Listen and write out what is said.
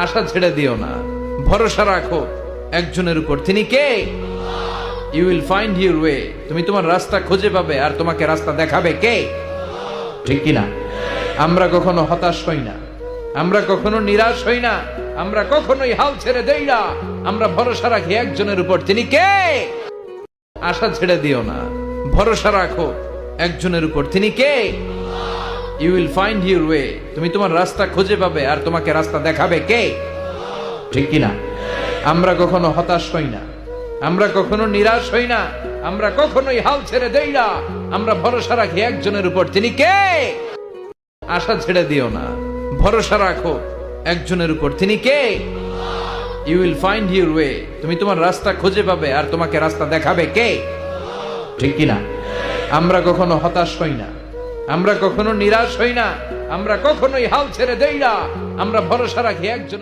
আশা ছেড়ে দিও না। ভরসা রাখো একজনের উপর। তিনি কে? You will find your way তুমি তোমার রাস্তা খুঁজে পাবে আর তোমাকে রাস্তা দেখাবে কে? ঠিক কিনা? আমরা কখনো হতাশ হই না। আমরা কখনো নিরাশ হই না। আমরা কখনোই হাল ছেড়ে দেই না। আমরা ভরসা রাখি একজনের উপর। তিনি কে? আশা ছেড়ে দিও না। ভরসা রাখো একজনের উপর। তিনি কে? You will find your way তুমি তোমার রাস্তা খুঁজে পাবে আর তোমাকে রাস্তা দেখাবে কে? ঠিক কিনা? আমরা কখনো হতাশ হই না। আমরা কখনো নিরাশ হই না। আমরা কখনোই হাল ছেড়ে দেই না। আমরা ভরসা রাখি একজনের উপর। তিনি কে? আশা ছেড়ে দিও না। ভরসা রাখো একজনের উপর। তিনি কে? You will find your way তুমি তোমার রাস্তা খুঁজে পাবে আর তোমাকে রাস্তা দেখাবে কে? ঠিক কিনা? আমরা কখনো হতাশ হই না। আমরা কখনো নিরাশ হই না। আমরা কখনোই হাল ছেড়ে দেই না। আমরা ভরসা রাখি একজন